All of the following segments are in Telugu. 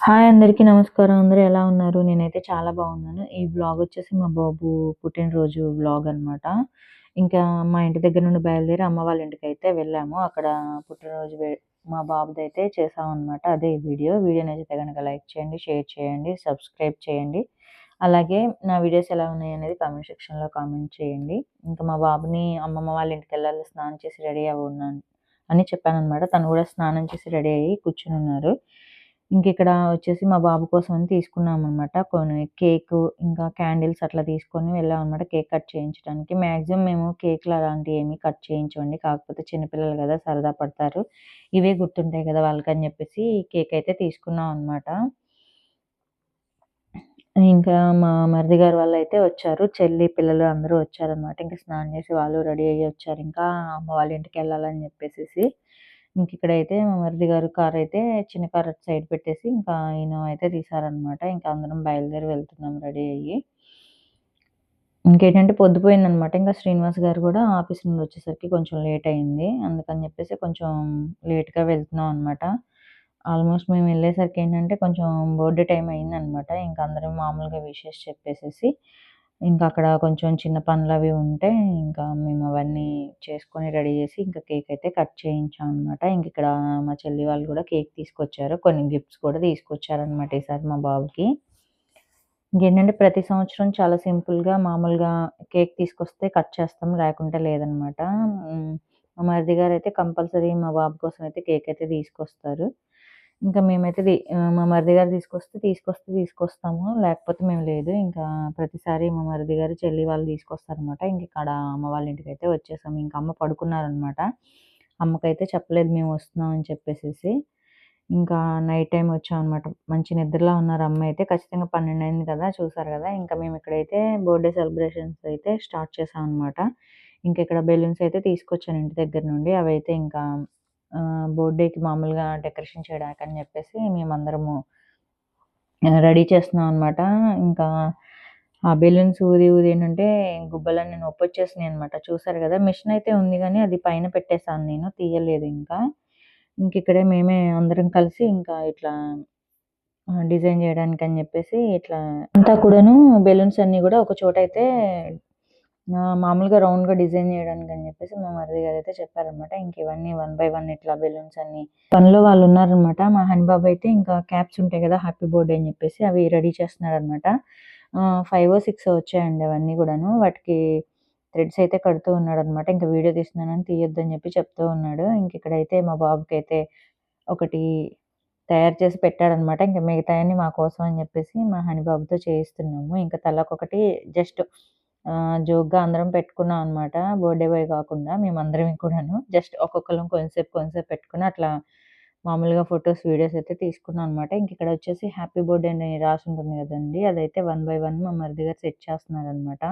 హాయ్ అందరికీ నమస్కారం. అందరూ ఎలా ఉన్నారు? నేనైతే చాలా బాగున్నాను. ఈ బ్లాగ్ వచ్చేసి మా బాబు పుట్టినరోజు వ్లాగ్ అనమాట. ఇంకా మా ఇంటి దగ్గర నుండి బయలుదేరి అమ్మ వాళ్ళ ఇంటికైతే వెళ్ళాము. అక్కడ పుట్టినరోజు మా మా బాబుదైతే చేశామనమాట. అదే ఈ వీడియో. వీడియో నచ్చితే గనక లైక్ చేయండి, షేర్ చేయండి, సబ్స్క్రైబ్ చేయండి. అలాగే నా వీడియోస్ ఎలా ఉన్నాయి అనేది కామెంట్ సెక్షన్‌లో కామెంట్ చేయండి. ఇంకా మా బాబుని అమ్మమ్మ వాళ్ళ ఇంటికి వెళ్ళాలి స్నానం చేసి రెడీ అవ్వున్నాను అని చెప్పాను అనమాట తను కూడా స్నానం చేసి రెడీ అయ్యి కూర్చొనున్నారు. ఇంకిక్కడ వచ్చేసి మా బాబు కోసం అని తీసుకున్నాం అనమాట కొన్ని కేకు, ఇంకా క్యాండిల్స్ అట్లా తీసుకొని వెళ్ళామనమాట కేక్ కట్ చేయించడానికి. మ్యాక్సిమం మేము కేకులు అలాంటివి ఏమి కట్ చేయించండి కాకపోతే చిన్నపిల్లలు కదా సరదా పడతారు. ఇవే గుర్తుంటాయి కదా వాళ్ళకని చెప్పేసి కేక్ అయితే తీసుకున్నాం అనమాట. ఇంకా మా మరిది గారు వాళ్ళు అయితే వచ్చారు. చెల్లి, పిల్లలు అందరూ వచ్చారనమాట. ఇంకా స్నానం చేసి వాళ్ళు రెడీ అయ్యి వచ్చారు. ఇంకా అమ్మ వాళ్ళ ఇంటికెళ్ళాలని చెప్పేసేసి. ఇంక ఇక్కడైతే మా మరిది గారు కారైతే చిన్న కార్ అటు సైడ్ పెట్టేసి ఇంకా ఈయన అయితే తీసారనమాట ఇంకా అందరం బయలుదేరి వెళ్తున్నాం రెడీ అయ్యి. ఇంకేంటంటే పొద్దుపోయిందనమాట. ఇంకా శ్రీనివాస్ గారు కూడా ఆఫీస్ నుండి వచ్చేసరికి కొంచెం లేట్ అయింది. అందుకని చెప్పేసి కొంచెం లేట్‌గా వెళ్తున్నాం అనమాట. ఆల్మోస్ట్ మేము వెళ్ళేసరికి ఏంటంటే కొంచెం బర్త్‌డే టైం అయిందనమాట. ఇంకా అందరం మామూలుగా విషెస్ చెప్పేసేసి ఇంకా అక్కడ కొంచెం చిన్న పనులు అవి ఉంటే ఇంకా మేము అవన్నీ చేసుకొని రెడీ చేసి ఇంకా కేక్ అయితే కట్ చేయించాం అనమాట. ఇంక ఇక్కడ మా చెల్లి వాళ్ళు కూడా కేక్ తీసుకొచ్చారు. కొన్ని గిఫ్ట్స్ కూడా తీసుకొచ్చారనమాట ఈసారి మా బాబుకి. ఇంకేంటంటే ప్రతి సంవత్సరం చాలా సింపుల్‌గా మామూలుగా కేక్ తీసుకొస్తే కట్ చేస్తాం. లేకుంటే లేదనమాట. మా మరిది గారు అయితే కంపల్సరీ మా బాబు కోసం అయితే కేక్ అయితే తీసుకొస్తారు. ఇంకా మేమైతే మా మరిది గారు తీసుకొస్తే తీసుకొస్తే తీసుకొస్తాము. లేకపోతే మేము లేదు. ఇంకా ప్రతిసారి మా మరిది గారు, చెల్లి వాళ్ళు తీసుకొస్తారనమాట. ఇంక ఇక్కడ అమ్మ వాళ్ళ ఇంటికైతే వచ్చేసాము. ఇంకా అమ్మ పడుకున్నారనమాట. అమ్మకైతే చెప్పలేదు మేము వస్తున్నాం అని చెప్పేసేసి. ఇంకా నైట్ టైం వచ్చాం అనమాట మంచి నిద్రలో ఉన్నారు అమ్మ అయితే. ఖచ్చితంగా 12 అయింది కదా! చూసారు కదా! ఇంకా మేము ఇక్కడైతే బర్త్‌డే సెలబ్రేషన్స్ అయితే స్టార్ట్ చేశామనమాట. ఇంకా ఇక్కడ బెలూన్స్ అయితే తీసుకొచ్చాను ఇంటి దగ్గర నుండి. అవైతే ఇంకా బర్త్‌డేకి మామూలుగా డెకరేషన్ చేయడానికి అని చెప్పేసి మేమందరము రెడీ చేస్తున్నాం అనమాట. ఇంకా ఆ బెలూన్స్ ఊది ఊది ఏంటంటే గుబ్బలన్నీ ఒప్పొచ్చేసినాయి అనమాట. చూసారు కదా! మిషన్ అయితే ఉంది కానీ అది పైన పెట్టేశాను నేను. తీయలేదు ఇంకా. ఇంక ఇక్కడే మేమే అందరం కలిసి ఇంకా ఇట్లా డిజైన్ చేయడానికి అని చెప్పేసి ఇట్లా అంతా కూడాను బెలూన్స్ అన్నీ కూడా ఒక చోటైతే అయితే మామూలుగా రౌండ్‌గా డిజైన్ చేయడానికని చెప్పేసి మా మరిది గారు అయితే చెప్పారనమాట. ఇంక ఇవన్నీ వన్ బై వన్ ఇట్లా బెలూన్స్ అన్ని పనిలో వాళ్ళు ఉన్నారనమాట. మా హనీ బాబు అయితే ఇంకా క్యాప్స్ ఉంటాయి కదా! హ్యాపీ బర్త్‌డే అని చెప్పేసి అవి రెడీ చేస్తున్నాడనమాట. ఫైవ్ ఫైవో, సిక్స్ వచ్చాయండి అవన్నీ కూడాను. వాటికి థ్రెడ్స్ అయితే కడుతూ ఉన్నాడనమాట. ఇంకా వీడియో తీస్తున్నానని తీయొద్దని చెప్పి చెప్తూ ఉన్నాడు. ఇంక ఇక్కడైతే మా బాబుకి అయితే ఒకటి తయారు చేసి పెట్టాడనమాట. ఇంకా మిగతాయన్నీ మా కోసం అని చెప్పేసి మా హనీ బాబుతో చేయిస్తున్నాము. ఇంకా తలకొకటి జస్ట్ జోక్‌గా అందరం పెట్టుకున్నాం అనమాట. బర్త్‌డే బాయ్ కాకుండా మేమందరం కూడాను. జస్ట్ ఒక్కొక్కళ్ళం కొంసేపు కొంసేపు పెట్టుకొని అట్లా మామూలుగా ఫోటోస్, వీడియోస్ అయితే తీసుకున్నాం అనమాట. ఇంక ఇక్కడ వచ్చేసి హ్యాపీ బర్త్‌డే అని రాసి ఉంటుంది కదండీ! అదైతే వన్ బై వన్ మా మరిది గారు సెట్ చేస్తున్నారనమాట.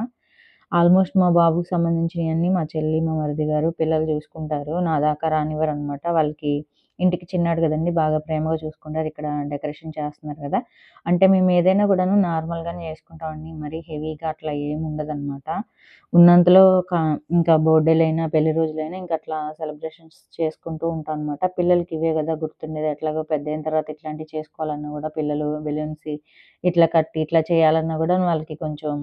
ఆల్మోస్ట్ మా బాబుకి సంబంధించినయన్నీ మా చెల్లి, మా మరిది గారు పిల్లలు చూసుకుంటారు. నా దాకా రానివ్వరనమాట. వాళ్ళకి ఇంటికి చిన్నాడు కదండి బాగా ప్రేమగా చూసుకుంటారు. ఇక్కడ డెకరేషన్ చేస్తున్నారు కదా! అంటే మేము ఏదైనా కూడాను నార్మల్‌గానే చేసుకుంటామండి. మరీ హెవీగా అట్లా ఏమి ఉండదన్నమాట ఉన్నంతలో ఇంకా బర్త్‌డేలైనా, పెళ్ళి రోజులైనా ఇంకా అట్లా సెలబ్రేషన్స్ చేసుకుంటూ ఉంటాం అనమాట. పిల్లలకి ఇవే కదా గుర్తుండేది. ఎట్లాగో పెద్దయిన తర్వాత ఇట్లాంటివి చేసుకోవాలన్నా కూడా పిల్లలు బెలూన్స్ ఇట్లా కట్టి ఇట్లా చేయాలన్నా కూడా వాళ్ళకి కొంచెం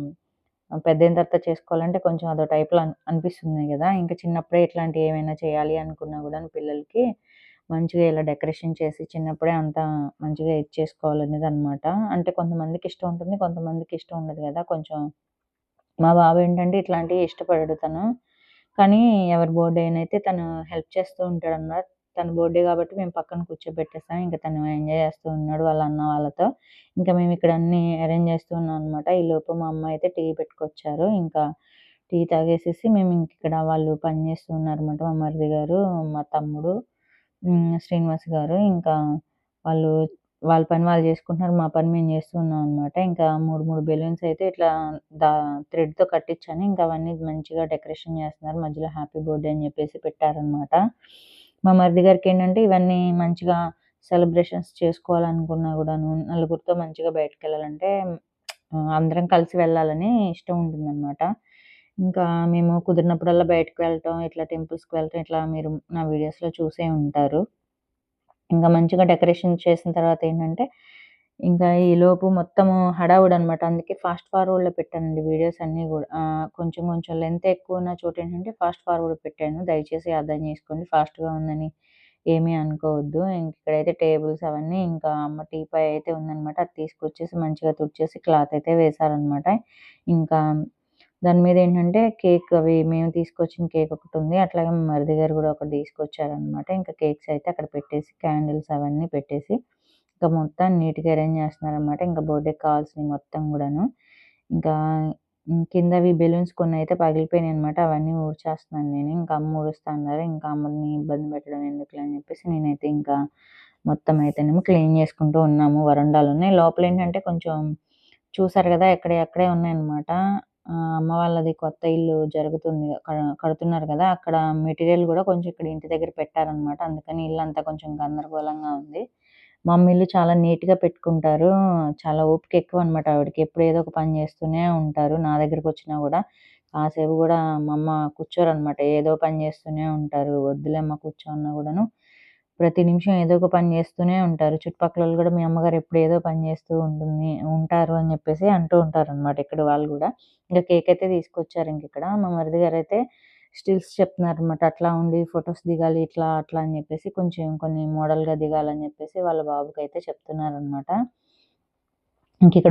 పెద్దయిన తర్వాత చేసుకోవాలంటే కొంచెం అదో టైప్‌లో అనిపిస్తుంది కదా! ఇంకా చిన్నప్పుడే ఇట్లాంటివి ఏమైనా చేయాలి అనుకున్నా కూడా పిల్లలకి మంచిగా ఇలా డెకరేషన్ చేసి చిన్నప్పుడే అంతా మంచిగా ఇది అనమాట అంటే కొంతమందికి ఇష్టం ఉంటుంది. కొంతమందికి ఇష్టం ఉండదు కదా! కొంచెం మా బాబు ఏంటంటే ఇట్లాంటివి ఇష్టపడడు తను. కానీ ఎవరి బర్త్‌డే అయితే తను హెల్ప్ చేస్తూ ఉంటాడు అన్నమాట తన బర్త్‌డే కాబట్టి మేము పక్కన కూర్చోబెట్టేసాం. ఇంకా తను ఎంజాయ్ చేస్తూ ఉన్నాడు వాళ్ళ అన్న వాళ్ళతో. ఇంకా మేము ఇక్కడ అన్ని అరేంజ్ చేస్తూ ఉన్నాం అనమాట. ఈలోపు మా అమ్మ అయితే టీ పెట్టుకొచ్చారు. ఇంకా టీ తాగేసేసి మేము ఇంక ఇక్కడ వాళ్ళు పని చేస్తూ ఉన్నారనమాట. మా మరిది గారు, మా తమ్ముడు, శ్రీనివాస్ గారు. ఇంకా వాళ్ళు వాళ్ళ పని వాళ్ళు చేసుకుంటున్నారు. మా పని మేము చేస్తున్నాం అనమాట. ఇంకా 3, 3 బెలూన్స్ అయితే ఇట్లా దా థ్రెడ్‌తో కట్టించాను. ఇంకా అవన్నీ మంచిగా డెకరేషన్ చేస్తున్నారు. మధ్యలో హ్యాపీ బర్త్‌డే అని చెప్పేసి పెట్టారనమాట. మా మరిది గారికి ఏంటంటే ఇవన్నీ మంచిగా సెలబ్రేషన్స్ చేసుకోవాలనుకున్నా కూడాను నలుగురితో మంచిగా బయటకు వెళ్ళాలంటే అందరం కలిసి వెళ్ళాలని ఇష్టం ఉంటుందన్నమాట ఇంకా మేము కుదిరినప్పుడల్లా బయటకు వెళ్ళటం, ఇట్లా టెంపుల్స్‌కి వెళ్ళటం ఇట్లా మీరు నా వీడియోస్‌లో చూసే ఉంటారు. ఇంకా మంచిగా డెకరేషన్ చేసిన తర్వాత ఏంటంటే ఇంకా ఈలోపు మొత్తము హడావుడనమాట. అందుకే ఫాస్ట్ ఫార్వర్డ్‌లో పెట్టానండి వీడియోస్ అన్నీ కూడా కొంచెం కొంచెం లెంత్ ఎక్కువ చోట ఏంటంటే ఫాస్ట్ ఫార్వర్డ్ పెట్టాను. దయచేసి అర్థం చేసుకోండి. ఫాస్ట్‌గా ఉందని ఏమీ అనుకోవద్దు. ఇంక ఇక్కడైతే టేబుల్స్ అవన్నీ ఇంకా అమ్మ టీపాయ్ అయితే ఉందనమాట. అది తీసుకొచ్చేసి మంచిగా తుడిచేసి క్లాత్ అయితే వేశారనమాట. ఇంకా దాని మీద ఏంటంటే కేక్ అవి మేము తీసుకొచ్చిన కేక్ ఒకటుంది. అట్లాగే మా మరిది గారు కూడా ఒకటి తీసుకొచ్చారనమాట. ఇంకా కేక్స్ అయితే అక్కడ పెట్టేసి క్యాండిల్స్ అవన్నీ పెట్టేసి ఇంకా మొత్తం నీట్‌గా అరేంజ్ చేస్తున్నారనమాట. ఇంకా బర్త్‌డేకి కావాల్సినయి మొత్తం కూడాను ఇంకా కింద కిందవి బెలూన్స్ కొన్ని అయితే పగిలిపోయినాయనమాట. అవన్నీ ఊడ్చేస్తున్నాను నేను. ఇంకా అమ్మ ఊడుస్తా అన్నారు. ఇంకా అమ్మని ఇబ్బంది పెట్టడం ఎందుకులే అని చెప్పేసి నేనైతే ఇంకా మొత్తం అయితేనేమో క్లీన్ చేసుకుంటూ ఉన్నాము వరండాలోనే. లోపలేంటంటే కొంచెం చూసారు కదా ఎక్కడియి అక్కడే ఉన్నాయన్నమాట. అమ్మ వాళ్ళది కొత్త ఇల్లు జరుగుతుంది. క కడుతున్నారు కదా అక్కడ మెటీరియల్ కూడా కొంచెం ఇక్కడ ఇంటి దగ్గర పెట్టారనమాట. అందుకని ఇల్లు అంతా కొంచెం గందరగోళంగా ఉంది. మా అమ్మ ఇల్లు చాలా నీట్‌గా పెట్టుకుంటారు. చాలా ఓపిక ఎక్కువనమాట ఆవిడకి. ఎప్పుడు ఏదో ఒక పని చేస్తూనే ఉంటారు. నా దగ్గరకొచ్చినా కూడా కాసేపు కూడా మా అమ్మ కూర్చోరు అనమాట ఏదో పని చేస్తూనే ఉంటారు. వద్దులే అమ్మ కూర్చో అన్నా ప్రతి నిమిషం ఏదో ఒక పని చేస్తూనే ఉంటారు. చుట్టుపక్కల కూడా మీ అమ్మగారు ఎప్పుడు ఏదో పని చేస్తూ ఉంటుంది ఉంటారు అని చెప్పేసి అంటూ ఉంటారు అనమాట ఇక్కడ వాళ్ళు కూడా ఇంకా కేక్ అయితే తీసుకొచ్చారు ఇంకిక్కడ. మా మరిది గారు అయితే స్టిల్స్ చెప్తున్నారనమాట. అట్లా ఉండి ఫొటోస్ దిగాలి ఇట్లా, అట్లా అని చెప్పేసి కొంచెం కొన్ని మోడల్‌గా దిగాలని చెప్పేసి వాళ్ళ బాబుకి అయితే చెప్తున్నారనమాట.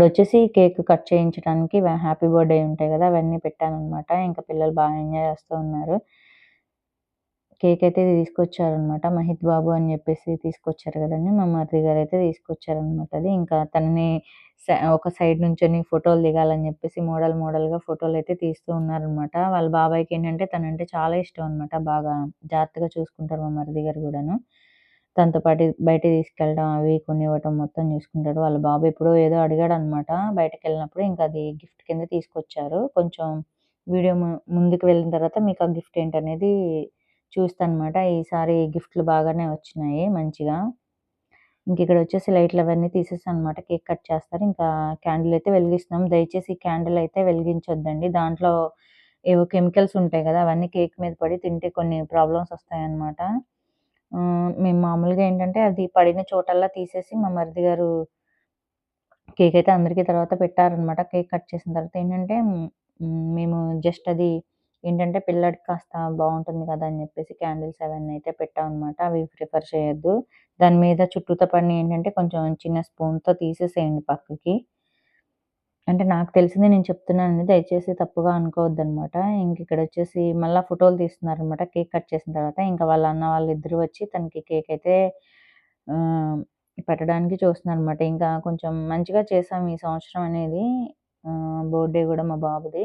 వచ్చేసి కేక్ కట్ చేయించడానికి హ్యాపీ బర్త్‌డే ఉంటాయి కదా అవన్నీ పెట్టానమాట ఇంకా పిల్లలు బాగా ఎంజాయ్ చేస్తూ ఉన్నారు. కేక్ అయితే తీసుకొచ్చారనమాట. మహిత్ బాబు అని చెప్పేసి తీసుకొచ్చారు కదండి మా మరిది అయితే తీసుకొచ్చారనమాట అది. ఇంకా తనని ఒక సైడ్ నుంచొని ఫోటోలు దిగాలని చెప్పేసి మోడల్ మోడల్‌గా ఫోటోలు అయితే తీస్తూ ఉన్నారనమాట. వాళ్ళ బాబాయ్కి ఏంటంటే తనంటే చాలా ఇష్టం అనమాట. బాగా జాగ్రత్తగా చూసుకుంటారు మా మరిది గారు కూడాను తనతో పాటు బయట తీసుకెళ్ళడం అవి కొనివ్వటం మొత్తం చూసుకుంటాడు. వాళ్ళ బాబు ఎప్పుడో ఏదో అడిగాడు అనమాట బయటకెళ్ళినప్పుడు. ఇంకా అది గిఫ్ట్ కింద తీసుకొచ్చారు. కొంచెం వీడియో ముందుకు వెళ్ళిన తర్వాత మీకు ఆ గిఫ్ట్ ఏంటనేది చూస్తానమాట. ఈసారి గిఫ్ట్‌లు బాగానే వచ్చినాయి మంచిగా. ఇంకిక్కడ వచ్చేసి లైట్లు అవన్నీ లైట్‌లవన్నీ అనమాట కేక్ కట్ చేస్తారు. ఇంకా క్యాండిల్ అయితే వెలిగిస్తున్నాం. దయచేసి క్యాండిల్ అయితే వెలిగించొద్దండి. దాంట్లో ఏవో కెమికల్స్ ఉంటాయి కదా అవన్నీ కేక్ మీద పడి తింటే కొన్ని ప్రాబ్లమ్స్ వస్తాయన్నమాట. మేము మామూలుగా ఏంటంటే అది పడిన చోటల్లా తీసేసి మా మరిది గారు కేక్ అయితే అందరికీ తర్వాత పెట్టారనమాట. కేక్ కట్ చేసిన తర్వాత ఏంటంటే మేము జస్ట్ అది ఏంటంటే పిల్లాడికి కాస్త బాగుంటుంది కదా! అని చెప్పేసి క్యాండిల్స్ అవన్నీ అయితే పెట్టామనమాట. అవి ప్రిఫర్ చేయొద్దు. దాని మీద చుట్టూతో పడిన ఏంటంటే కొంచెం చిన్న స్పూన్‌తో తీసేసేయండి పక్కకి. అంటే నాకు తెలిసింది నేను చెప్తున్నానండి. దయచేసి తప్పుగా అనుకోవద్దనమాట. వచ్చేసి మళ్ళీ ఫోటోలు తీస్తున్నారనమాట కేక్ కట్ చేసిన తర్వాత. ఇంకా వాళ్ళ అన్న వాళ్ళిద్దరూ వచ్చి తనకి కేక్ అయితే పెట్టడానికి చూస్తున్నాను అనమాట ఇంకా కొంచెం మంచిగా చేసాం ఈ సంవత్సరం అనేది. బర్త్‌డే కూడా మా బాబుది.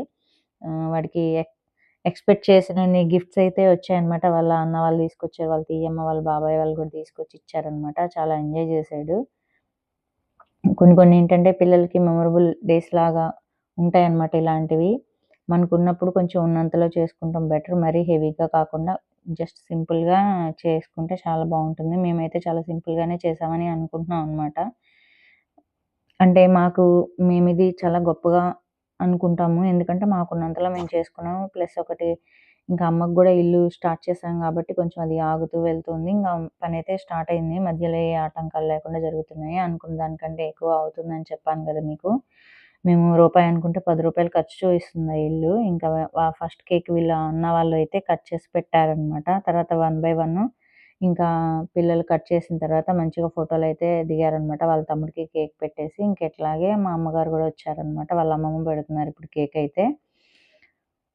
వాడికి ఎక్ ఎక్స్‌పెక్ట్ చేసిన గిఫ్ట్స్ అయితే వచ్చాయన్నమాట. వాళ్ళ అన్న వాళ్ళు తీసుకొచ్చారు. వాళ్ళ తీయమ్మ, వాళ్ళ బాబాయ్ వాళ్ళు కూడా తీసుకొచ్చి ఇచ్చారనమాట. చాలా ఎంజాయ్ చేశాడు. కొన్ని కొన్ని ఏంటంటే పిల్లలకి మెమరబుల్ డేస్ లాగా ఉంటాయన్నమాట ఇలాంటివి. మనకున్నప్పుడు కొంచెం ఉన్నంతలో చేసుకుంటాం బెటర్. మరీ హెవీగా కాకుండా జస్ట్ సింపుల్‌గా చేసుకుంటే చాలా బాగుంటుంది మేమైతే చాలా సింపుల్‌గానే చేశామని అనుకుంటున్నాం అనమాట. అంటే మాకు మేమిది చాలా గొప్పగా అనుకుంటాము. ఎందుకంటే మాకున్నంతలో మేము చేసుకున్నాము. ప్లస్ ఒకటి ఇంకా అమ్మకు కూడా ఇల్లు స్టార్ట్ చేశాం కాబట్టి కొంచెం అది ఆగుతూ వెళ్తుంది. ఇంగా పనైతే స్టార్ట్ అయింది. మధ్యలో ఏ ఆటంకాలు లేకుండా జరుగుతున్నాయి. అనుకున్న దానికంటే ఎక్కువ అవుతుందని చెప్పాను కదా మీకు. మేము రూపాయి అనుకుంటే పది రూపాయలు ఖర్చు ఇస్తుంది ఆ ఇల్లు. ఇంకా ఫస్ట్ కేక్ వీళ్ళ అన్న వాళ్ళు అయితే కట్ చేసి పెట్టారనమాట. తర్వాత వన్ బై వన్ ఇంకా పిల్లలు కట్ చేసిన తర్వాత మంచిగా ఫోటోలు అయితే దిగారనమాట. వాళ్ళ తమ్ముడికి కేక్ పెట్టేసి ఇంకెట్లాగే మా అమ్మగారు కూడా వచ్చారనమాట. వాళ్ళ అమ్మమ్మ పెడుతున్నారు ఇప్పుడు కేక్ అయితే.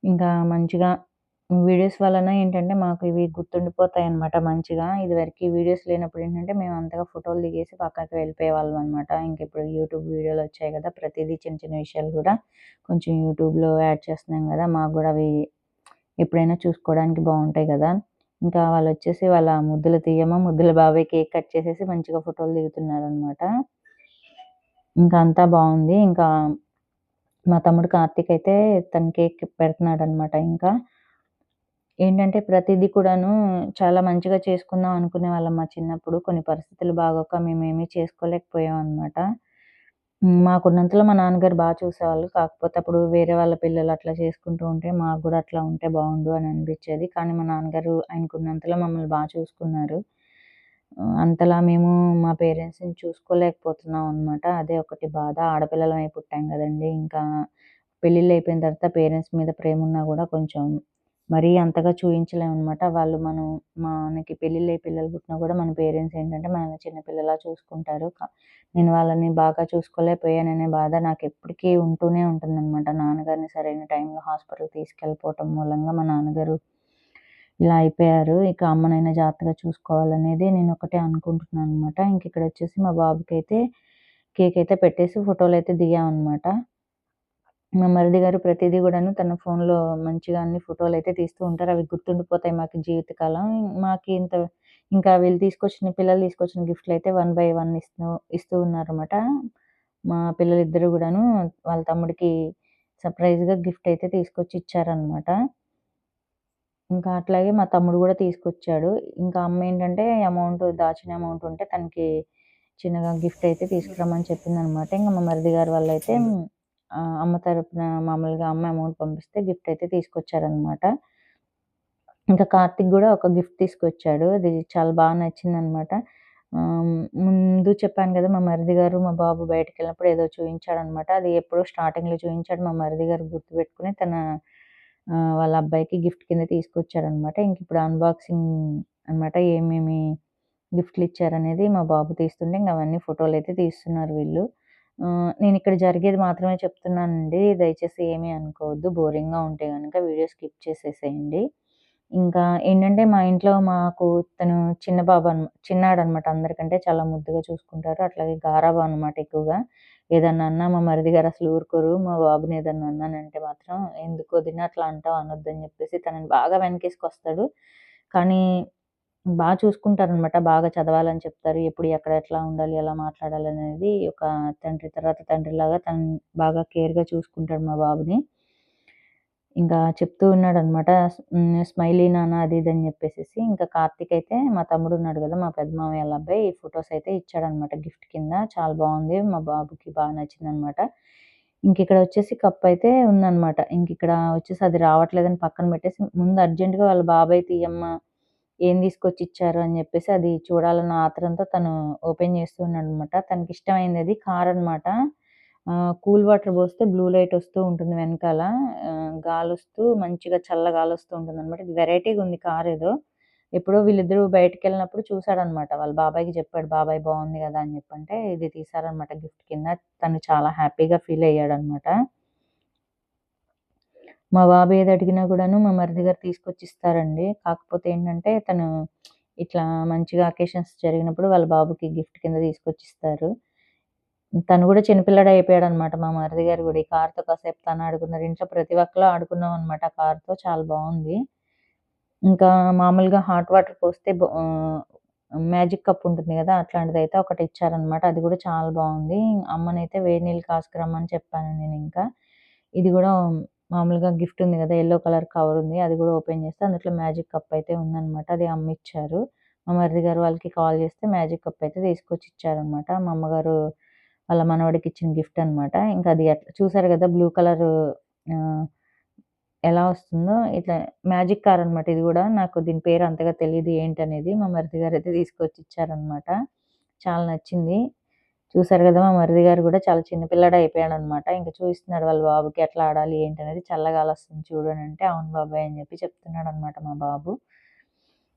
ఇంకా మంచిగా వీడియోస్ వలన ఏంటంటే మాకు ఇవి గుర్తుండిపోతాయి అనమాట మంచిగా. ఇదివరకు వీడియోస్ లేనప్పుడు ఏంటంటే మేము అంతగా ఫోటోలు దిగేసి పక్కకి వెళ్ళిపోయేవాళ్ళం అనమాట. ఇంకిప్పుడు యూట్యూబ్ వీడియోలు వచ్చాయి కదా ప్రతిదీ చిన్న చిన్న విషయాలు కూడా కొంచెం యూట్యూబ్‌లో యాడ్ చేస్తున్నాం కదా మాకు కూడా అవి ఎప్పుడైనా చూసుకోవడానికి బాగుంటాయి కదా ఇంకా వాళ్ళు వచ్చేసి వాళ్ళ ముద్దుల తీయమ్మ, ముద్దుల బాబాయ్ కేక్ కట్ చేసేసి మంచిగా ఫోటోలు దిగుతున్నారు అనమాట ఇంకా అంతా బాగుంది ఇంకా మా తమ్ముడు కార్తీక్ అయితే తన కేక్ పెడుతున్నాడు అనమాట ఇంకా. ఏంటంటే ప్రతిదీ కూడాను చాలా మంచిగా చేసుకుందాం అనుకునే వాళ్ళం మా చిన్నప్పుడు. కొన్ని పరిస్థితులు బాగోక మేమేమీ చేసుకోలేకపోయాం అనమాట మాకున్నంతలో మా నాన్నగారు బాగా చూసేవాళ్ళు. కాకపోతే అప్పుడు వేరే వాళ్ళ పిల్లలు అట్లా చేసుకుంటూ ఉంటే మాకు కూడా అట్లా ఉంటే బాగుండు అని అనిపించేది కానీ మా నాన్నగారు ఆయనకున్నంతలో మమ్మల్ని బాగా చూసుకున్నారు. అంతలా మేము మా పేరెంట్స్‌ని చూసుకోలేకపోతున్నాం అనమాట. అదే ఒకటి బాధ. ఆడపిల్లలమై పుట్టాం కదండి ఇంకా పెళ్ళిళ్ళు అయిపోయిన తర్వాత పేరెంట్స్ మీద ప్రేమ ఉన్నా కూడా కొంచెం మరీ అంతగా చూయించలేమనమాట. వాళ్ళు మనం మనకి పెళ్ళిళ్ళయి పిల్లలు పుట్టినా కూడా మన పేరెంట్స్ ఏంటంటే మనల్ని చిన్న పిల్లలా చూసుకుంటారు. నేను వాళ్ళని బాగా చూసుకోలేకపోయాననే బాధ నాకు ఎప్పటికీ ఉంటూనే ఉంటుందన్నమాట నాన్నగారిని సరైన టైంలో హాస్పిటల్ తీసుకెళ్ళిపోవటం మూలంగా మా నాన్నగారు ఇలా అయిపోయారు. ఇక అమ్మనైనా జాగ్రత్తగా చూసుకోవాలనేది నేను ఒకటే అనుకుంటున్నాను అనమాట ఇంక ఇక్కడ వచ్చేసి మా బాబుకి అయితే కేక్ అయితే పెట్టేసి ఫోటోలు అయితే దిగామన్నమాట మా మరిది గారు ప్రతిదీ కూడాను తన ఫోన్‌లో మంచిగా అన్ని ఫోటోలు అయితే తీస్తూ ఉంటారు. అవి గుర్తుండిపోతాయి మాకు జీవితకాలం. మాకి ఇంత ఇంకా వీళ్ళు తీసుకొచ్చిన పిల్లలు తీసుకొచ్చిన గిఫ్ట్లు అయితే వన్ బై వన్ ఇస్తూ ఇస్తూ ఉన్నారన్నమాట మా పిల్లలిద్దరూ కూడాను వాళ్ళ తమ్ముడికి సర్ప్రైజ్‌గా గిఫ్ట్ అయితే తీసుకొచ్చి ఇచ్చారనమాట. ఇంకా అట్లాగే మా తమ్ముడు కూడా తీసుకొచ్చాడు. ఇంకా అమ్మ ఏంటంటే అమౌంట్ దాచిన అమౌంట్ ఉంటే తనకి చిన్నగా గిఫ్ట్ అయితే తీసుకురమ్మని చెప్పిందనమాట. ఇంకా మా మరిది గారి వాళ్ళు అయితే అమ్మ తరపున మామూలుగా అమ్మ అమౌంట్ పంపిస్తే గిఫ్ట్ అయితే తీసుకొచ్చారనమాట. ఇంకా కార్తిక్ కూడా ఒక గిఫ్ట్ తీసుకొచ్చాడు. అది చాలా బాగా నచ్చిందనమాట. అనమాట ముందు చెప్పాను కదా మా మరిది గారు, మా బాబు బయటికెళ్ళినప్పుడు ఏదో చూపించాడనమాట అది ఎప్పుడో స్టార్టింగ్‌లో చూపించాడు మా మరిది గారు గుర్తుపెట్టుకుని తన వాళ్ళ అబ్బాయికి గిఫ్ట్ కింద తీసుకొచ్చారనమాట. ఇంకిప్పుడు అన్బాక్సింగ్ అనమాట. ఏమేమి గిఫ్ట్లు ఇచ్చారనేది మా బాబు తీస్తుంటే ఇంక అవన్నీ ఫోటోలు అయితే తీస్తున్నారు వీళ్ళు. నేను ఇక్కడ జరిగేది మాత్రమే చెప్తున్నానండి. దయచేసి ఏమీ అనుకోవద్దు. బోరింగ్‌గా ఉంటే కనుక వీడియో స్కిప్ చేసేసేయండి. ఇంకా ఏంటంటే మా ఇంట్లో మాకు తను చిన్న బాబు అన్ చిన్నాడనమాట. అందరికంటే చాలా ముద్దుగా చూసుకుంటారు. అట్లాగే గారాబా అనమాట ఎక్కువగా. ఏదన్నా అన్నా మా మరిది గారు అసలు ఊరుకోరు. మా బాబుని ఏదన్నా అన్నానంటే మాత్రం ఎందుకు వదిన అట్లా అంటావు అనొద్దని చెప్పేసి తనని బాగా వెనకేసుకొస్తాడు. కానీ బాగా చూసుకుంటారనమాట. బాగా చదవాలని చెప్తారు. ఎప్పుడు ఎక్కడ ఎట్లా ఉండాలి, ఎలా మాట్లాడాలి అనేది ఒక తండ్రి తర్వాత తండ్రిలాగా తను బాగా కేర్‌గా చూసుకుంటాడు మా బాబుని. ఇంకా చెప్తూ ఉన్నాడు అనమాట స్మైలీ నాన్న అది ఇది అని చెప్పేసేసి. ఇంకా కార్తీక్ అయితే మా తమ్ముడు ఉన్నాడు కదా మా పెద్ద మామయ్య అబ్బాయి అబ్బాయి ఫోటోస్ అయితే ఇచ్చాడనమాట గిఫ్ట్ కింద. చాలా బాగుంది మా బాబుకి బాగా నచ్చిందనమాట. ఇంకిక్కడ వచ్చేసి కప్ అయితే ఉందనమాట. ఇంకిక్కడ వచ్చేసి అది రావట్లేదని పక్కన పెట్టేసి ముందు అర్జెంటుగా వాళ్ళ బాబాయ్ తీయమ్మ ఏం తీసుకొచ్చి ఇచ్చారు అని చెప్పేసి అది చూడాలన్న ఆత్రంతో తను ఓపెన్ చేస్తూ ఇష్టమైంది అది కార్ అనమాట కూల్ వాటర్ పోస్తే బ్లూ లైట్ వస్తూ ఉంటుంది వెనకాల. గాలి వస్తూ మంచిగా చల్ల గాలి వస్తూ ఉంటుంది అనమాట ఇది వెరైటీగా ఉంది కార్ ఏదో ఎప్పుడో వీళ్ళిద్దరూ బయటికెళ్ళినప్పుడు చూసాడనమాట. వాళ్ళ బాబాయ్కి చెప్పాడు. బాబాయ్ బాగుంది కదా అని చెప్పంటే ఇది తీసారనమాట గిఫ్ట్ కింద. తను చాలా హ్యాపీగా ఫీల్ అయ్యాడనమాట. మా బాబు ఏది అడిగినా కూడాను మా మరిది గారు తీసుకొచ్చి ఇస్తారండి. కాకపోతే ఏంటంటే తను ఇట్లా మంచిగా అకేషన్స్ జరిగినప్పుడు వాళ్ళ బాబుకి గిఫ్ట్ కింద తీసుకొచ్చి ఇస్తారు. తను కూడా చిన్న అయిపోయాడు అనమాట మా మరిది గారు కూడా ఈ కార్‌తో కాసేపు తను ఆడుకున్నారు. ఇంట్లో ప్రతి ఒక్కరు ఆడుకున్నాం అనమాట ఆ కార్‌తో. చాలా బాగుంది ఇంకా మామూలుగా హాట్ వాటర్ పోస్తే మ్యాజిక్ కప్ ఉంటుంది గదా! అట్లాంటిదైతే ఒకటి ఇచ్చారనమాట. అది కూడా చాలా బాగుంది అమ్మనైతే వేడి నీళ్ళు కాసుకురమ్మని చెప్పాను నేను ఇంకా ఇది కూడా మామూలుగా గిఫ్ట్ ఉంది కదా యెల్లో కలర్ కవర్ ఉంది. అది కూడా ఓపెన్ చేస్తే అందులో మ్యాజిక్ కప్ అయితే ఉందనమాట. అది అమ్మిచ్చారు మా మరిది గారు వాళ్ళకి కాల్ చేస్తే మ్యాజిక్ కప్ అయితే తీసుకొచ్చి ఇచ్చారనమాట. మా అమ్మగారు వాళ్ళ మనవడికి ఇచ్చిన గిఫ్ట్ అనమాట. ఇంకా అది ఎట్లా చూసారు కదా బ్లూ కలర్ ఎలా వస్తుందో ఇట్లా మ్యాజిక్ కార్ అనమాట ఇది కూడా నాకు దీని పేరు అంతగా తెలియదు ఏంటనేది. మా మరిది గారు అయితే తీసుకొచ్చి ఇచ్చారనమాట. చాలా నచ్చింది. చూసారు కదా మా మరిది గారు కూడా చాలా చిన్న అయిపోయాడు అనమాట ఇంకా చూస్తున్నాడు వాళ్ళ బాబుకి ఎట్లా ఆడాలి ఏంటనేది. చల్లగాలొస్తుంది చూడు అంటే అవును బాబాయ్ అని చెప్పి చెప్తున్నాడు అనమాట మా బాబు.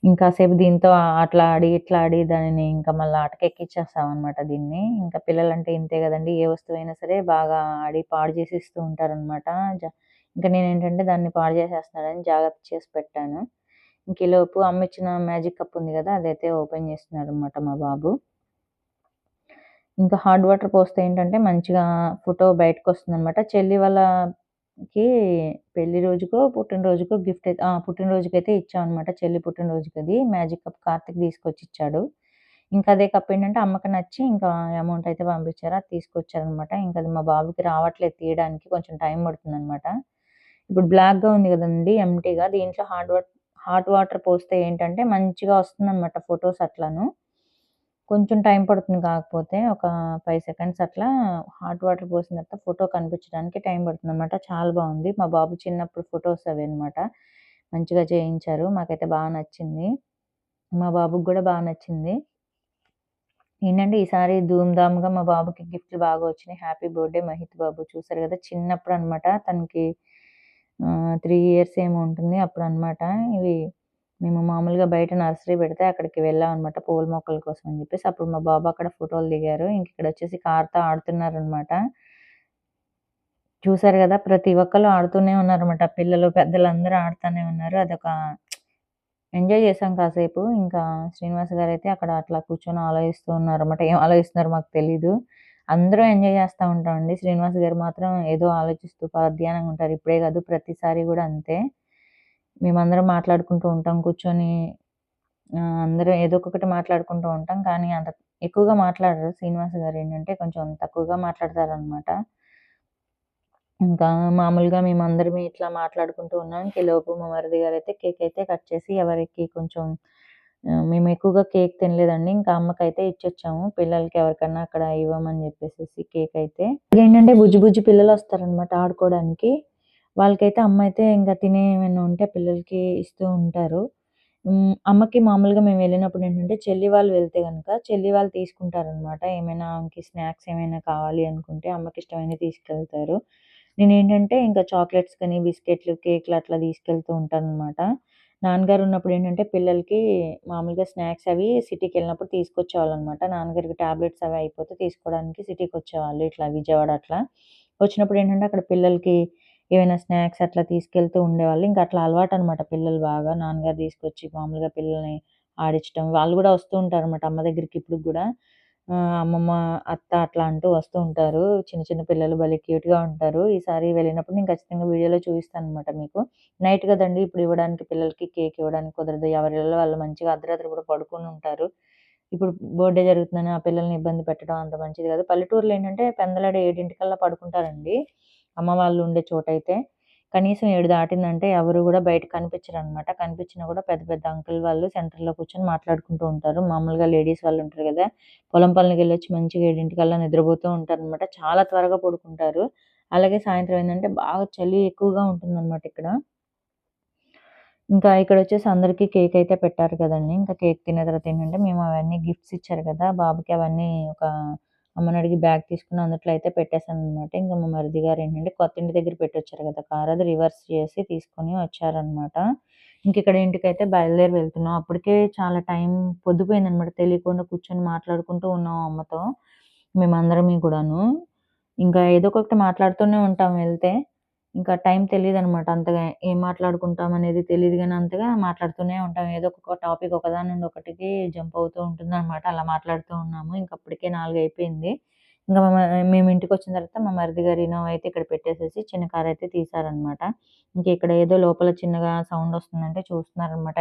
ఇంకాసేపు దీంతో అట్లా ఆడి, ఇట్లా ఆడి దానిని ఇంకా మళ్ళా ఆటకెక్కిచ్చేస్తామనమాట దీన్ని. ఇంకా పిల్లలంటే ఇంతే కదండి ఏ వస్తువైనా సరే బాగా ఆడి పాడు చేసేస్తూ ఉంటారనమాట. ఇంకా నేను ఏంటంటే దాన్ని పాడు చేసేస్తున్నాడని జాగ్రత్త చేసి పెట్టాను. ఇంక ఈలోపు అమ్మిచ్చిన మ్యాజిక్ కప్ ఉంది కదా అదైతే ఓపెన్ చేస్తున్నాడు అనమాట మా బాబు. ఇంకా హాట్ వాటర్ పోస్తే ఏంటంటే మంచిగా ఫోటో బయటకొస్తుందనమాట. చెల్లి వాళ్ళకి పెళ్ళి రోజుకో, పుట్టినరోజుకో గిఫ్ట్ అయితే ఆ! పుట్టినరోజుకైతే ఇచ్చామనమాట. చెల్లి పుట్టినరోజుకది. మ్యాజిక్ కప్ కార్తీక్ తీసుకొచ్చిచ్చాడు. ఇంకా అదే కప్ ఏంటంటే అమ్మకి నచ్చి ఇంకా అమౌంట్ అయితే పంపించారు. అది తీసుకొచ్చారనమాట. ఇంకా అది మా బాబుకి రావట్లేదు తీయడానికి. కొంచెం టైం పడుతుందనమాట. ఇప్పుడు బ్లాక్‌గా ఉంది కదండి ఎంటీగా దీంట్లో హాట్ వాటర్ హాట్ వాటర్ పోస్తే ఏంటంటే మంచిగా వస్తుందన్నమాట ఫొటోస్ అట్లాను. కొంచెం టైం పడుతుంది కాకపోతే ఒక ఫైవ్ సెకండ్స్ అట్లా హాట్ వాటర్ పోసిన తర్వాత ఫోటో కనిపించడానికి టైం పడుతుంది అనమాట చాలా బాగుంది మా బాబు చిన్నప్పుడు ఫోటోస్ అనమాట మంచిగా చేయించారు. మాకైతే బాగా నచ్చింది. మా బాబుకి కూడా బాగా నచ్చింది. ఏంటంటే ఈసారి ధూమ్‌ధామ్‌గా మా బాబుకి గిఫ్ట్‌లు బాగా వచ్చినాయి. హ్యాపీ బర్త్‌డే మహిత్ బాబు. చూసారు చిన్నప్పుడు అన్నమాట తనకి త్రీ ఇయర్స్ ఏమో ఉంటుంది. అప్పుడు అనమాట ఇవి మేము మామూలుగా బయట నర్సరీ పెడితే అక్కడికి వెళ్ళామనమాట పూల మొక్కల కోసం అని చెప్పేసి అప్పుడు మా బాబు అక్కడ ఫోటోలు దిగారు. ఇంక ఇక్కడొచ్చేసి కార్‌తో ఆడుతున్నారనమాట. చూసారు కదా ప్రతి ఒక్కరు ఆడుతూనే ఉన్నారన్నమాట. పిల్లలు, పెద్దలు అందరూ ఆడుతానే ఉన్నారు. అదొక ఎంజాయ్ చేశాం కాసేపు. ఇంకా శ్రీనివాస్ గారు అయితే అక్కడ అట్లా కూర్చొని ఆలోచిస్తూ ఉన్నారన్నమాట. ఏం ఆలోచిస్తున్నారు మాకు తెలీదు. అందరూ ఎంజాయ్ చేస్తా ఉంటామండి. శ్రీనివాస్ గారు మాత్రం ఏదో ఆలోచిస్తూ పరధ్యానంగా ఉంటారు. ఇప్పుడే కాదు ప్రతిసారి కూడా అంతే. మేమందరం మాట్లాడుకుంటూ ఉంటాం కూర్చొని అందరూ ఏదో ఒకటి మాట్లాడుకుంటూ ఉంటాం. కానీ అంత ఎక్కువగా మాట్లాడరు. శ్రీనివాస్ గారేంటంటే కొంచెం తక్కువగా మాట్లాడతారనమాట. ఇంకా మామూలుగా మేమందరం ఇట్లా మాట్లాడుకుంటూ ఉన్నాం. లోపు మా మరిది గారైతే కేక్ అయితే కట్ చేసి ఎవరికి కొంచెం మేము ఎక్కువగా కేక్ తినలేదండి. ఇంకా అమ్మకైతే ఇచ్చొచ్చాము. పిల్లలకి ఎవరికన్నా అక్కడ ఇవ్వమని చెప్పేసి కేక్ అయితే. ఏంటంటే బుజ్జి బుజ్జి పిల్లలు వస్తారనమాట ఆడుకోవడానికి. వాళ్ళకైతే అమ్మ అయితే ఇంకా తినేవేమైనా ఉంటే పిల్లలకి ఇస్తూ ఉంటారు. అమ్మకి మామూలుగా మేము వెళ్ళినప్పుడు ఏంటంటే చెల్లి వాళ్ళు వెళ్తే కనుక చెల్లి వాళ్ళు తీసుకుంటారనమాట. ఏమైనా ఆమెకి స్నాక్స్ ఏమైనా కావాలి అనుకుంటే అమ్మకి అమ్మకిష్టమైనవి తీసుకెళ్తారు. నేనేంటంటే ఇంకా చాక్లెట్స్ కానీ, బిస్కెట్‌లు, కేక్‌లు అట్లా తీసుకెళ్తూ ఉంటాననమాట. నాన్నగారు ఉన్నప్పుడు ఏంటంటే పిల్లలకి మామూలుగా స్నాక్స్ అవి సిటీకి వెళ్ళినప్పుడు తీసుకొచ్చేవాళ్ళనమాట. నాన్నగారికి టాబ్లెట్స్ అవి అయిపోతే తీసుకోవడానికి సిటీకి వచ్చేవాళ్ళు ఇట్లా విజయవాడ అట్లా. వచ్చినప్పుడు ఏంటంటే అక్కడ పిల్లలకి ఏవైనా స్నాక్స్ అట్లా తీసుకెళ్తూ ఉండేవాళ్ళు. ఇంక అట్లా అలవాటనమాట పిల్లలు బాగా. నాన్నగారు తీసుకొచ్చి మామూలుగా పిల్లల్ని ఆడించడం. వాళ్ళు గూడా వస్తూ ఉంటారనమాట అమ్మ దగ్గరికి ఇప్పటికి గూడా. ఆహ్, అమ్మమ్మ, అత్త అట్లా అంటూ వస్తూ ఉంటారు. చిన్న చిన్న పిల్లలు భలే క్యూట్‌గా ఉంటారు. ఈసారి వెళ్ళినప్పుడు నేను ఖచ్చితంగా వీడియోలో చూపిస్తాననమాట మీకు. నైట్ గదండీ! ఇప్పుడు ఇవ్వడానికి పిల్లలకి కేక్ ఇవ్వడానికి కుదరదు. ఎవరిళ్ళలో వాళ్ళు మంచిగా అర్ధరాత్రి కూడా పడుకొని ఉంటారు. ఇప్పుడు బర్త్‌డే జరుగుతుందని ఆ పిల్లల్ని ఇబ్బంది పెట్టడం అంత మంచిది గాదు. పల్లెటూరులో ఏంటంటే పెందలాడ 7:00కల్లా పడుకుంటారండి. అమ్మ వాళ్ళు ఉండే చోటైతే. కనీసం ఏడు దాటిందంటే ఎవరు కూడా బయట కనిపించరనమాట. కనిపించినా కూడా పెద్ద పెద్ద అంకుల్ వాళ్ళు సెంటర్‌లో కూర్చొని మాట్లాడుకుంటూ ఉంటారు. మామూలుగా లేడీస్ వాళ్ళు ఉంటారు కదా పొలం పనులకెళ్ళొచ్చి మంచిగా 7:00కల్లా నిద్రపోతూ ఉంటారు అనమాట చాలా త్వరగా పడుకుంటారు. అలాగే సాయంత్రం ఏంటంటే బాగా చలి ఎక్కువగా ఉంటుందన్నమాట ఇక్కడ. ఇంకా ఇక్కడ వచ్చేసి అందరికి కేక్ అయితే పెట్టారు కదండి ఇంకా కేక్ తిన్న తర్వాత ఏంటంటే మేము అవన్నీ గిఫ్ట్స్ ఇచ్చారు కదా! బాబుకి అవన్నీ ఒక అమ్మని అడిగి బ్యాగ్ తీసుకుని అందుట్లో అయితే పెట్టేసాననమాట. ఇంకా మా మరిది గారు ఏంటంటే కొత్త ఇంటి దగ్గర పెట్టొచ్చారు కదా! కార్ అది రివర్స్ చేసి తీసుకొని వచ్చారనమాట. ఇంక ఇక్కడ ఇంటికైతే బయలుదేరి వెళ్తున్నాం. అప్పటికే చాలా టైం పొద్దుపోయిందనమాట. తెలియకుండా కూర్చొని మాట్లాడుకుంటూ ఉన్నాం అమ్మతో. మేమందరమీ కూడాను. ఇంకా ఏదో ఒకటి మాట్లాడుతూనే ఉంటాం వెళ్తే. ఇంకా టైం తెలియదు అనమాట అంతగా. ఏం మాట్లాడుకుంటాం అనేది తెలియదు కానీ అంతగా మాట్లాడుతూనే ఉంటాం. ఏదో ఒక టాపిక్ ఒకదాని నుండి ఒకటికి జంప్ అవుతూ ఉంటుంది అనమాట అలా మాట్లాడుతూ ఉన్నాము. ఇంకా అప్పటికే నాలుగు అయిపోయింది. ఇంకా మేము ఇంటికి వచ్చిన తర్వాత మా మరిది గారు ఇనోవా అయితే ఇక్కడ పెట్టేసేసి చిన్న కార్ అయితే తీసారనమాట ఇంక ఇక్కడ ఏదో లోపల చిన్నగా సౌండ్ వస్తుందంటే చూస్తున్నారనమాట.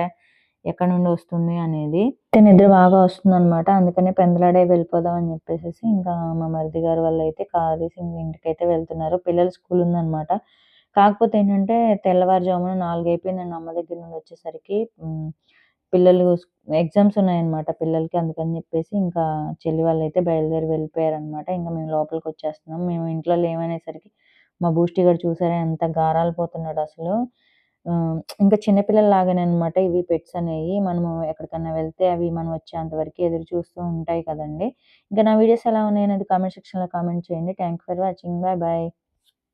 ఎక్కడి నుండి వస్తుంది అనేది. నిద్ర బాగా వస్తుందనమాట. అందుకనే పెందలాడే వెళ్ళిపోదాం అని చెప్పేసేసి ఇంకా మా మరిది గారు వాళ్ళైతే కార్ తీసి అయితే వెళ్తున్నారు. పిల్లల స్కూల్ ఉందనమాట. కాకపోతే ఏంటంటే తెల్లవారుజామున నాలుగు అయిపోయిందండి అమ్మ దగ్గర నుండి వచ్చేసరికి. పిల్లలు ఎగ్జామ్స్ ఉన్నాయన్నమాట పిల్లలకి. అందుకని చెప్పేసి ఇంకా చెల్లి వాళ్ళైతే బయలుదేరి వెళ్ళిపోయారనమాట. ఇంకా మేము లోపలికి వచ్చేస్తున్నాం మేము ఇంట్లో లేవనేసరికి మా బూస్టి గారు చూసారా ఎంత గారాలు పోతున్నాడు అసలు. ఇంకా చిన్న పిల్లల్లాగానే అనమాట ఇవి పెట్స్ అనేవి మనము ఎక్కడికన్నా వెళ్తే అవి మనం వచ్చేంత వరకు ఎదురు చూస్తూ ఉంటాయి కదండి ఇంకా నా వీడియోస్ ఎలా ఉన్నాయనేది కామెంట్ సెక్షన్‌లో కామెంట్ చేయండి. Thank for watching. Bye bye.